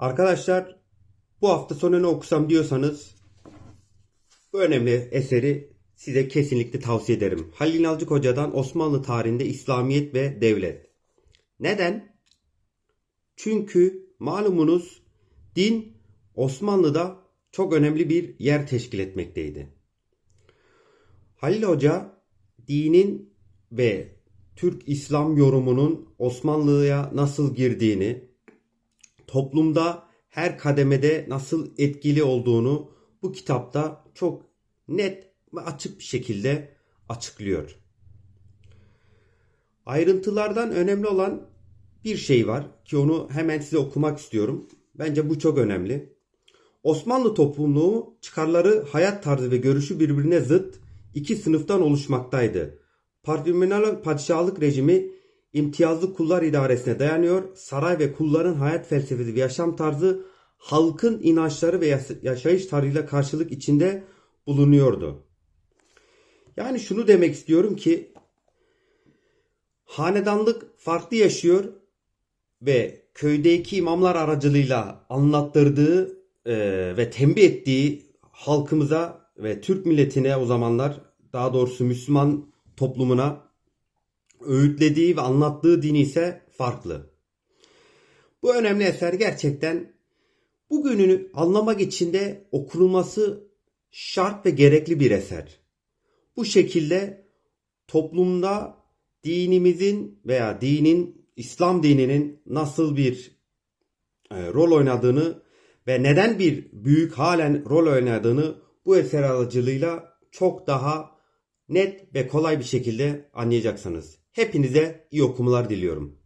Arkadaşlar bu hafta sonu ne okusam diyorsanız bu önemli eseri size kesinlikle tavsiye ederim. Halil İnalcık Hoca'dan Osmanlı tarihinde İslamiyet ve Devlet. Neden? Çünkü malumunuz din Osmanlı'da çok önemli bir yer teşkil etmekteydi. Halil Hoca dinin ve Türk İslam yorumunun Osmanlı'ya nasıl girdiğini, toplumda her kademede nasıl etkili olduğunu bu kitapta çok net ve açık bir şekilde açıklıyor. Ayrıntılardan önemli olan bir şey var ki onu hemen size okumak istiyorum. Bence bu çok önemli. Osmanlı topluluğu çıkarları, hayat tarzı ve görüşü birbirine zıt iki sınıftan oluşmaktaydı. Partimönal padişahlık rejimi imtiyazlı kullar idaresine dayanıyor. Saray ve kulların hayat felsefesi ve yaşam tarzı halkın inançları ve yaşayış tarzıyla karşılık içinde bulunuyordu. Yani şunu demek istiyorum ki hanedanlık farklı yaşıyor ve köydeki imamlar aracılığıyla anlattırdığı e, ve tembih ettiği halkımıza ve Türk milletine o zamanlar daha doğrusu Müslüman toplumuna öğütlediği ve anlattığı din ise farklı. Bu önemli eser gerçekten bugününü anlamak için de okunulması şart ve gerekli bir eser. Bu şekilde toplumda dinimizin veya dinin İslam dininin nasıl bir e, rol oynadığını ve neden bir büyük halen rol oynadığını bu eser aracılığıyla çok daha net ve kolay bir şekilde anlayacaksınız. Hepinize iyi okumalar diliyorum.